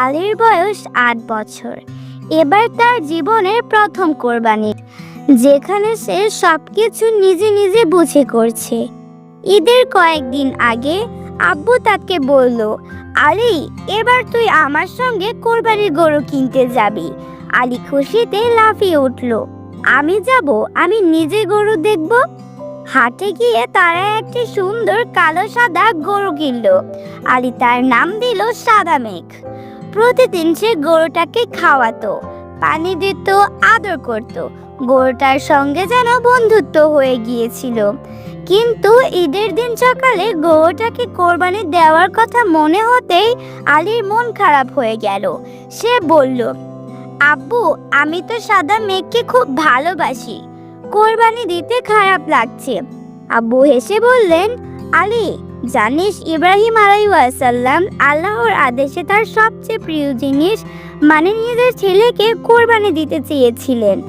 আলীর বয়স আট বছর। এবার তার জীবনের প্রথম কোরবানি, যেখানে সে সবকিছু নিজে নিজে বুঝে করছে। ঈদের কয়েকদিন আগে আব্বু তাকে বলল, আলী, এবার তুই আমার সঙ্গে কোরবানির গরু কিনতে যাবি। আলী খুশিতে লাফিয়ে উঠল, আমি যাব? আমি নিজে গরু দেখব? হাটে গিয়ে তারা একটি সুন্দর কালো সাদা গরু কিনল। আলী তার নাম দিল সাদা মেঘ। প্রতিদিন সে গরুটাকে খাওয়াতো, পানি দিত, আদর করত। গরুটার সঙ্গে যেন বন্ধুত্ব হয়ে গিয়েছিল। কিন্তু ঈদের দিন সকালে গরুটাকে কোরবানি দেওয়ার কথা মনে হতেই আলীর মন খারাপ হয়ে গেল। সে বলল, আব্বু, আমি তো সাদা মেঘকে খুব ভালোবাসি। কোরবানি দিতে খারাপ লাগছে। আব্বু হেসে বললেন, আলী জানিস ইব্রাহিম আলাই আলাইসাল্লাম আল্লাহর আদেশে তার সবচেয়ে প্রিয় জিনিস মানে নিজের ছেলেকে কোরবানি দিতে চেয়েছিলেন।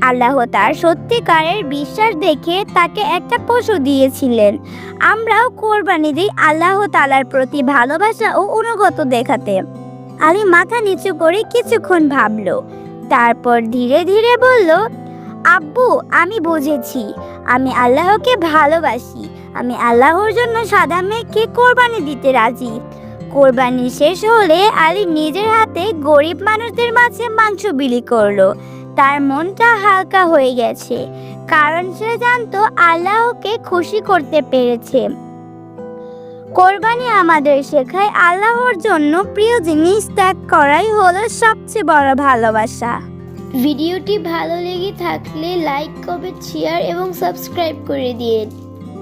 আল্লাহ তার সত্যিকারের বিশ্বাস দেখে তাকে একটা পশু দিয়েছিলেন। আমরাও কোরবানি দিই আল্লাহ তালার প্রতি ভালোবাসা ও অনুগত দেখাতে। আলী মাথা নিচু করে কিছুক্ষণ ভাবলো। তারপর ধীরে ধীরে বলল, আব্বু, আমি বুঝেছি। আমি আল্লাহকে ভালোবাসি। আমি আল্লাহর জন্য সাদা মেঘকে কোরবানি দিতে রাজি। কোরবানি শেষ হলে আলী নিজের হাতে গরিব মানুষদের মাঝে মাংস বিলি করল। তার মনটা হালকা হয়ে গেছে, কারণ সে জানতো আল্লাহকে খুশি করতে পেরেছে। কোরবানি আমাদের শেখায় আল্লাহর জন্য প্রিয় জিনিস ত্যাগ করাই হলো সবচেয়ে বড় ভালোবাসা। ভিডিওটি ভালো লেগে থাকলে লাইক, কমেন্ট শেয়ার এবং সাবস্ক্রাইব করে দিন।